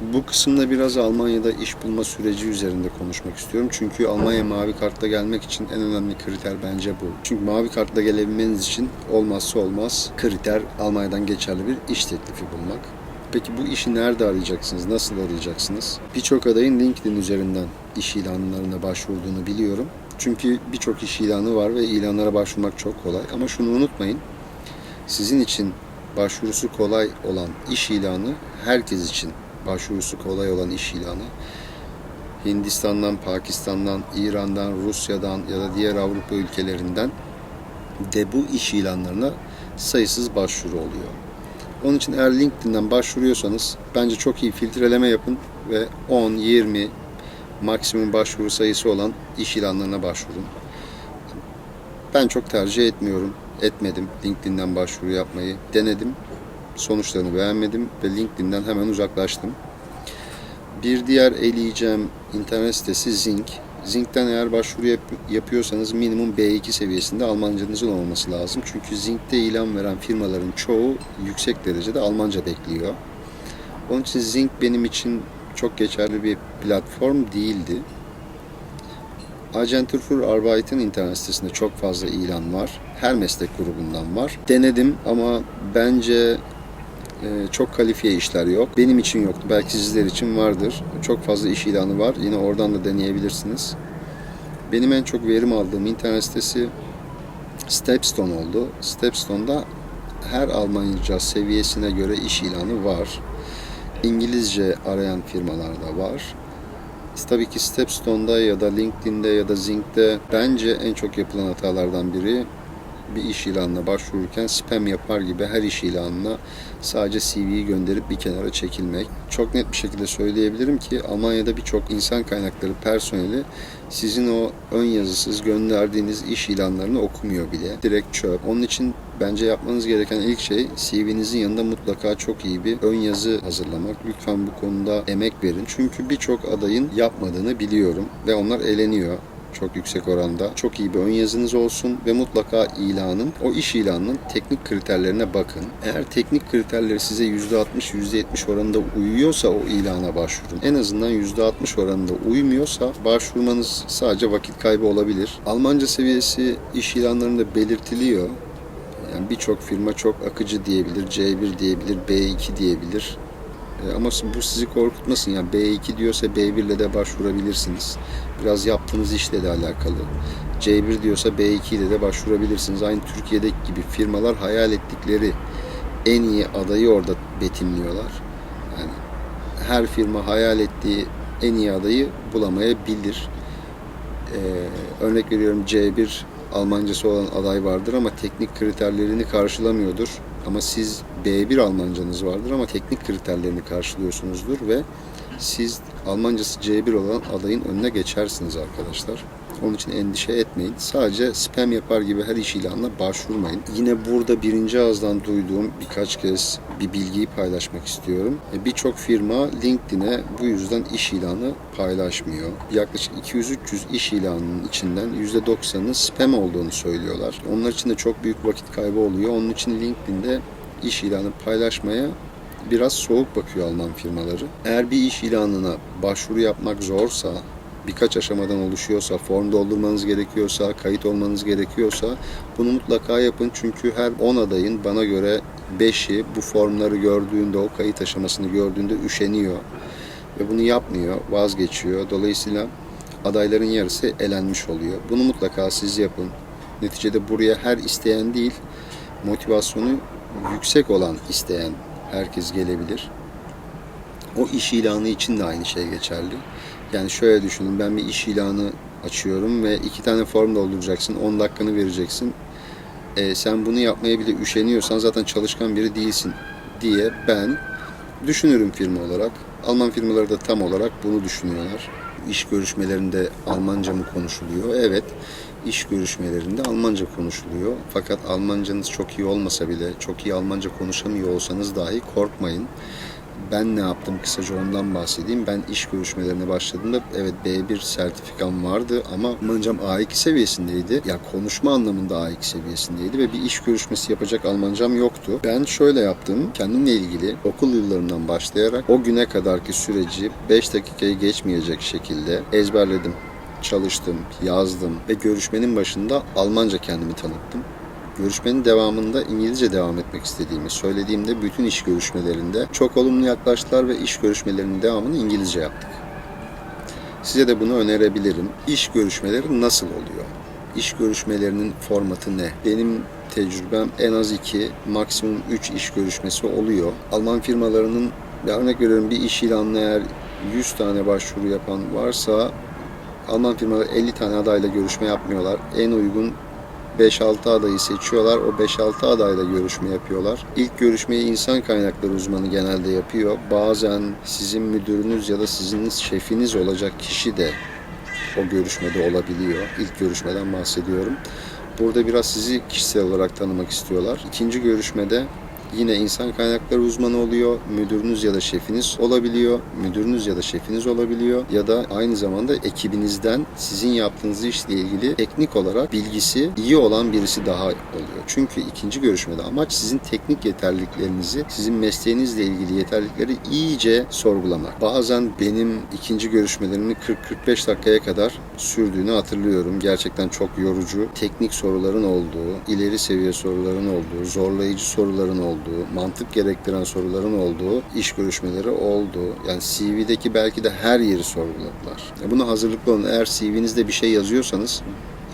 Bu kısımda biraz Almanya'da iş bulma süreci üzerinde konuşmak istiyorum. Çünkü Almanya mavi kartla gelmek için en önemli kriter bence bu. Çünkü mavi kartla gelebilmeniz için olmazsa olmaz kriter Almanya'dan geçerli bir iş teklifi bulmak. Peki bu işi nerede arayacaksınız? Nasıl arayacaksınız? Birçok adayın LinkedIn üzerinden iş ilanlarına başvurduğunu biliyorum. Çünkü birçok iş ilanı var ve ilanlara başvurmak çok kolay. Ama şunu unutmayın. Sizin için başvurusu kolay olan iş ilanı herkes için başvurusu kolay olan iş ilanı. Hindistan'dan, Pakistan'dan, İran'dan, Rusya'dan ya da diğer Avrupa ülkelerinden de bu iş ilanlarına sayısız başvuru oluyor. Onun için eğer LinkedIn'den başvuruyorsanız bence çok iyi filtreleme yapın ve 10, 20 maksimum başvuru sayısı olan iş ilanlarına başvurun. Ben çok tercih etmiyorum. Etmedim LinkedIn'den başvuru yapmayı. Denedim. Sonuçlarını beğenmedim ve LinkedIn'den hemen uzaklaştım. Bir diğer eleyeceğim internet sitesi Zing. Zing'den eğer başvuru yap- yapıyorsanız minimum B2 seviyesinde Almancanızın olması lazım. Çünkü Zing'de ilan veren firmaların çoğu yüksek derecede Almanca bekliyor. Onun için Zing benim için çok geçerli bir platform değildi. Agentur für Arbeit'in internet sitesinde çok fazla ilan var. Her meslek grubundan var. Denedim ama bence çok kalifiye işler yok. Benim için yoktu. Belki sizler için vardır. Çok fazla iş ilanı var. Yine oradan da deneyebilirsiniz. Benim en çok verim aldığım internet sitesi Stepstone oldu. Stepstone'da her Almanca seviyesine göre iş ilanı var. İngilizce arayan firmalar da var. Tabii ki Stepstone'da ya da LinkedIn'de ya da Zing'de bence en çok yapılan hatalardan biri bir iş ilanına başvururken spam yapar gibi her iş ilanına sadece CV'yi gönderip bir kenara çekilmek. Çok net bir şekilde söyleyebilirim ki Almanya'da birçok insan kaynakları personeli sizin o ön yazısız gönderdiğiniz iş ilanlarını okumuyor bile. Direkt çöp. Onun için bence yapmanız gereken ilk şey CV'nizin yanında mutlaka çok iyi bir ön yazı hazırlamak. Lütfen bu konuda emek verin. Çünkü birçok adayın yapmadığını biliyorum ve onlar eleniyor çok yüksek oranda. Çok iyi bir ön yazınız olsun ve mutlaka ilanın, o iş ilanının teknik kriterlerine bakın. Eğer teknik kriterleri size %60, %70 oranında uyuyorsa o ilana başvurun. En azından %60 oranında uymuyorsa başvurmanız sadece vakit kaybı olabilir. Almanca seviyesi iş ilanlarında belirtiliyor. Yani birçok firma çok akıcı diyebilir, C1 diyebilir, B2 diyebilir. E, Ama bu sizi korkutmasın. Yani B2 diyorsa B1 ile de başvurabilirsiniz. Biraz yaptığınız işle de alakalı. C1 diyorsa B2 ile de başvurabilirsiniz. Aynı Türkiye'deki gibi firmalar hayal ettikleri en iyi adayı orada betimliyorlar. Yani her firma hayal ettiği en iyi adayı bulamayabilir. Ee, örnek veriyorum C1 Almancası olan aday vardır ama teknik kriterlerini karşılamıyordur. Ama siz B1 Almancanız vardır ama teknik kriterlerini karşılıyorsunuzdur ve siz Almancası C1 olan adayın önüne geçersiniz arkadaşlar. Onun için endişe etmeyin. Sadece spam yapar gibi her iş ilanına başvurmayın. Yine burada birinci ağızdan duyduğum birkaç kez bir bilgiyi paylaşmak istiyorum. E, Birçok firma LinkedIn'e bu yüzden iş ilanı paylaşmıyor. Yaklaşık 200-300 iş ilanının içinden %90'ının spam olduğunu söylüyorlar. Onlar için de çok büyük vakit kaybı oluyor. Onun için LinkedIn'de iş ilanı paylaşmaya biraz soğuk bakıyor Alman firmaları. Eğer bir iş ilanına başvuru yapmak zorsa, birkaç aşamadan oluşuyorsa, form doldurmanız gerekiyorsa, kayıt olmanız gerekiyorsa bunu mutlaka yapın. Çünkü her 10 adayın bana göre 5'i bu formları gördüğünde, o kayıt aşamasını gördüğünde üşeniyor. Ve bunu yapmıyor, vazgeçiyor. Dolayısıyla adayların yarısı elenmiş oluyor. Bunu mutlaka siz yapın. Neticede buraya her isteyen değil, motivasyonu yüksek olan isteyen herkes gelebilir. O iş ilanı için de aynı şey geçerli. Yani şöyle düşünün ben bir iş ilanı açıyorum ve iki tane form dolduracaksın. 10 dakikanı vereceksin. E, sen bunu yapmaya bile üşeniyorsan zaten çalışkan biri değilsin diye ben düşünürüm firma olarak. Alman firmaları da tam olarak bunu düşünüyorlar. İş görüşmelerinde Almanca mı konuşuluyor? Evet, iş görüşmelerinde Almanca konuşuluyor. Fakat Almancanız çok iyi olmasa bile, çok iyi Almanca konuşamıyor olsanız dahi korkmayın. Ben ne yaptım kısaca ondan bahsedeyim. Ben iş görüşmelerine başladığımda evet B1 sertifikam vardı ama Almancam A2 seviyesindeydi. Ya konuşma anlamında A2 seviyesindeydi ve bir iş görüşmesi yapacak Almancam yoktu. Ben şöyle yaptım. Kendimle ilgili okul yıllarımdan başlayarak o güne kadarki süreci 5 dakikayı geçmeyecek şekilde ezberledim çalıştım, yazdım ve görüşmenin başında Almanca kendimi tanıttım. Görüşmenin devamında İngilizce devam etmek istediğimi söylediğimde bütün iş görüşmelerinde çok olumlu yaklaştılar ve iş görüşmelerinin devamını İngilizce yaptık. Size de bunu önerebilirim. İş görüşmeleri nasıl oluyor? İş görüşmelerinin formatı ne? Benim tecrübem en az 2, maksimum 3 iş görüşmesi oluyor. Alman firmalarının bir örnek veriyorum bir iş ilanına eğer 100 tane başvuru yapan varsa Alman firmalar 50 tane adayla görüşme yapmıyorlar. En uygun 5-6 adayı seçiyorlar. O 5-6 adayla görüşme yapıyorlar. İlk görüşmeyi insan kaynakları uzmanı genelde yapıyor. Bazen sizin müdürünüz ya da sizin şefiniz olacak kişi de o görüşmede olabiliyor. İlk görüşmeden bahsediyorum. Burada biraz sizi kişisel olarak tanımak istiyorlar. İkinci görüşmede yine insan kaynakları uzmanı oluyor. Müdürünüz ya da şefiniz olabiliyor. Müdürünüz ya da şefiniz olabiliyor. Ya da aynı zamanda ekibinizden sizin yaptığınız işle ilgili teknik olarak bilgisi iyi olan birisi daha oluyor. Çünkü ikinci görüşmede amaç sizin teknik yeterliliklerinizi, sizin mesleğinizle ilgili yeterlilikleri iyice sorgulamak. Bazen benim ikinci görüşmelerimin 40-45 dakikaya kadar sürdüğünü hatırlıyorum. Gerçekten çok yorucu, teknik soruların olduğu, ileri seviye soruların olduğu, zorlayıcı soruların olduğu, mantık gerektiren soruların olduğu iş görüşmeleri oldu. Yani CV'deki belki de her yeri sorguladılar. Ya Buna hazırlıklı olun. Eğer CV'nizde bir şey yazıyorsanız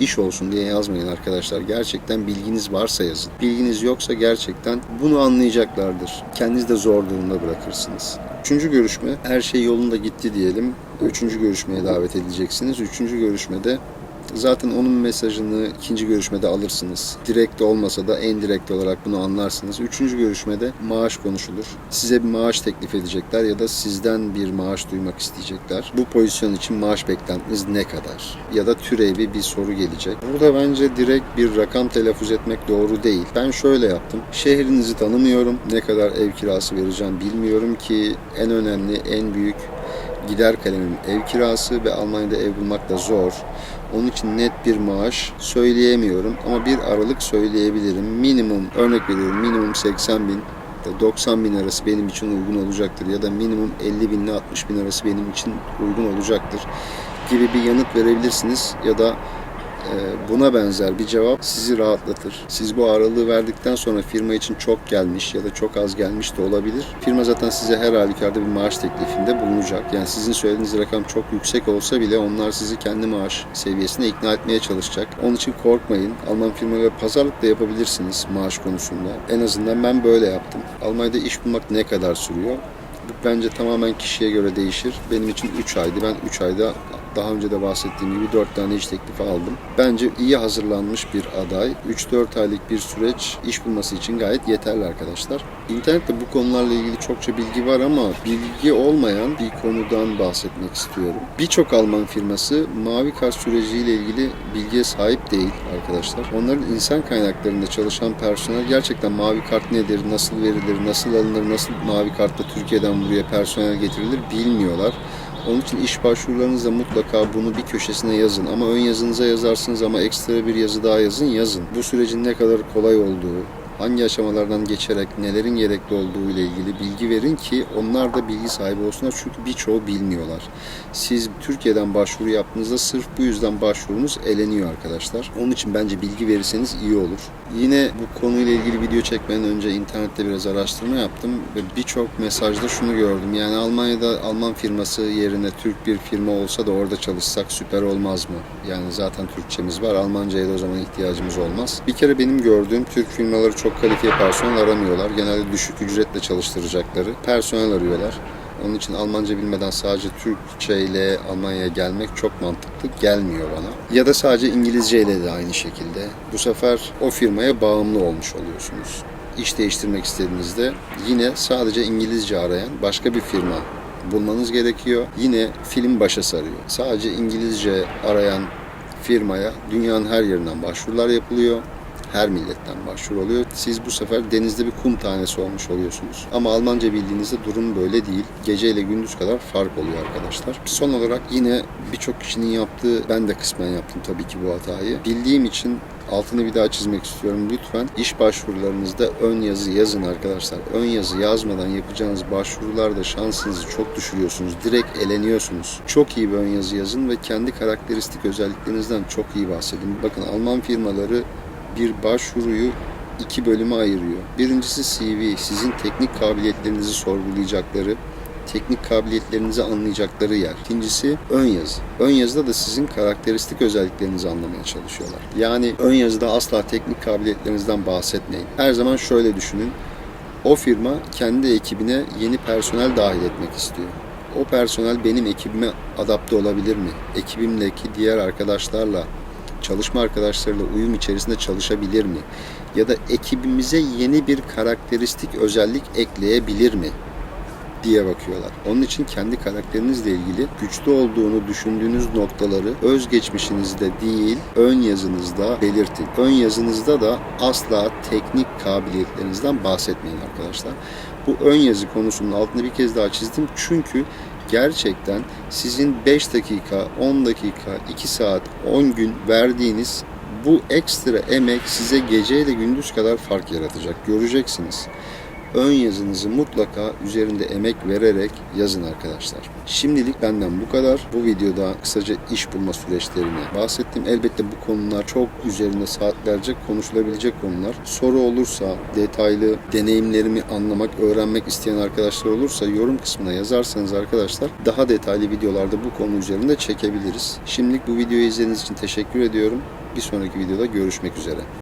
iş olsun diye yazmayın arkadaşlar. Gerçekten bilginiz varsa yazın. Bilginiz yoksa gerçekten bunu anlayacaklardır. Kendinizi de zor durumda bırakırsınız. Üçüncü görüşme her şey yolunda gitti diyelim. Üçüncü görüşmeye davet edileceksiniz. Üçüncü görüşmede Zaten onun mesajını ikinci görüşmede alırsınız. Direkt olmasa da en direkt olarak bunu anlarsınız. Üçüncü görüşmede maaş konuşulur. Size bir maaş teklif edecekler ya da sizden bir maaş duymak isteyecekler. Bu pozisyon için maaş beklentiniz ne kadar? Ya da türevi bir soru gelecek. Burada bence direkt bir rakam telaffuz etmek doğru değil. Ben şöyle yaptım. Şehrinizi tanımıyorum. Ne kadar ev kirası vereceğim bilmiyorum ki en önemli, en büyük gider kalemim ev kirası ve Almanya'da ev bulmak da zor. Onun için net bir maaş söyleyemiyorum ama bir aralık söyleyebilirim. Minimum örnek veriyorum minimum 80 bin 90 bin arası benim için uygun olacaktır ya da minimum 50 bin ile 60 bin arası benim için uygun olacaktır gibi bir yanıt verebilirsiniz ya da buna benzer bir cevap sizi rahatlatır. Siz bu aralığı verdikten sonra firma için çok gelmiş ya da çok az gelmiş de olabilir. Firma zaten size her halükarda bir maaş teklifinde bulunacak. Yani sizin söylediğiniz rakam çok yüksek olsa bile onlar sizi kendi maaş seviyesine ikna etmeye çalışacak. Onun için korkmayın. Alman firmalarla pazarlık da yapabilirsiniz maaş konusunda. En azından ben böyle yaptım. Almanya'da iş bulmak ne kadar sürüyor? Bu bence tamamen kişiye göre değişir. Benim için 3 aydı. Ben 3 ayda daha önce de bahsettiğim gibi 4 tane iş teklifi aldım. Bence iyi hazırlanmış bir aday. 3-4 aylık bir süreç iş bulması için gayet yeterli arkadaşlar. İnternette bu konularla ilgili çokça bilgi var ama bilgi olmayan bir konudan bahsetmek istiyorum. Birçok Alman firması mavi kart süreciyle ilgili bilgiye sahip değil arkadaşlar. Onların insan kaynaklarında çalışan personel gerçekten mavi kart nedir, nasıl verilir, nasıl alınır, nasıl mavi kartla Türkiye'den buraya personel getirilir bilmiyorlar. Onun için iş başvurularınızda mutlaka bunu bir köşesine yazın. Ama ön yazınıza yazarsınız ama ekstra bir yazı daha yazın, yazın. Bu sürecin ne kadar kolay olduğu, hangi aşamalardan geçerek nelerin gerekli olduğu ile ilgili bilgi verin ki onlar da bilgi sahibi olsunlar. Çünkü birçoğu bilmiyorlar. Siz Türkiye'den başvuru yaptığınızda sırf bu yüzden başvurunuz eleniyor arkadaşlar. Onun için bence bilgi verirseniz iyi olur. Yine bu konuyla ilgili video çekmeden önce internette biraz araştırma yaptım ve birçok mesajda şunu gördüm. Yani Almanya'da Alman firması yerine Türk bir firma olsa da orada çalışsak süper olmaz mı? Yani zaten Türkçemiz var. Almanca'ya da o zaman ihtiyacımız olmaz. Bir kere benim gördüğüm Türk firmaları çok kalifiye personel aramıyorlar. Genelde düşük ücretle çalıştıracakları personel arıyorlar. Onun için Almanca bilmeden sadece Türkçe ile Almanya'ya gelmek çok mantıklı gelmiyor bana. Ya da sadece İngilizce ile de aynı şekilde. Bu sefer o firmaya bağımlı olmuş oluyorsunuz. İş değiştirmek istediğinizde yine sadece İngilizce arayan başka bir firma bulmanız gerekiyor. Yine film başa sarıyor. Sadece İngilizce arayan firmaya dünyanın her yerinden başvurular yapılıyor. Her milletten başvuru oluyor. Siz bu sefer denizde bir kum tanesi olmuş oluyorsunuz. Ama Almanca bildiğinizde durum böyle değil. Gece ile gündüz kadar fark oluyor arkadaşlar. Son olarak yine birçok kişinin yaptığı, ben de kısmen yaptım tabii ki bu hatayı. Bildiğim için altını bir daha çizmek istiyorum. Lütfen iş başvurularınızda ön yazı yazın arkadaşlar. Ön yazı yazmadan yapacağınız başvurularda şansınızı çok düşürüyorsunuz. Direkt eleniyorsunuz. Çok iyi bir ön yazı yazın ve kendi karakteristik özelliklerinizden çok iyi bahsedin. Bakın Alman firmaları bir başvuruyu iki bölüme ayırıyor. Birincisi CV, sizin teknik kabiliyetlerinizi sorgulayacakları, teknik kabiliyetlerinizi anlayacakları yer. İkincisi ön yazı. Ön yazıda da sizin karakteristik özelliklerinizi anlamaya çalışıyorlar. Yani ön yazıda asla teknik kabiliyetlerinizden bahsetmeyin. Her zaman şöyle düşünün. O firma kendi ekibine yeni personel dahil etmek istiyor. O personel benim ekibime adapte olabilir mi? Ekibimdeki diğer arkadaşlarla, çalışma arkadaşlarıyla uyum içerisinde çalışabilir mi? Ya da ekibimize yeni bir karakteristik özellik ekleyebilir mi? diye bakıyorlar. Onun için kendi karakterinizle ilgili güçlü olduğunu düşündüğünüz noktaları özgeçmişinizde değil, ön yazınızda belirtin. Ön yazınızda da asla teknik kabiliyetlerinizden bahsetmeyin arkadaşlar. Bu ön yazı konusunun altını bir kez daha çizdim. Çünkü gerçekten sizin 5 dakika, 10 dakika, 2 saat, 10 gün verdiğiniz bu ekstra emek size geceyle gündüz kadar fark yaratacak. Göreceksiniz ön yazınızı mutlaka üzerinde emek vererek yazın arkadaşlar. Şimdilik benden bu kadar. Bu videoda kısaca iş bulma süreçlerini bahsettim. Elbette bu konular çok üzerinde saatlerce konuşulabilecek konular. Soru olursa, detaylı deneyimlerimi anlamak, öğrenmek isteyen arkadaşlar olursa yorum kısmına yazarsanız arkadaşlar daha detaylı videolarda bu konu üzerinde çekebiliriz. Şimdilik bu videoyu izlediğiniz için teşekkür ediyorum. Bir sonraki videoda görüşmek üzere.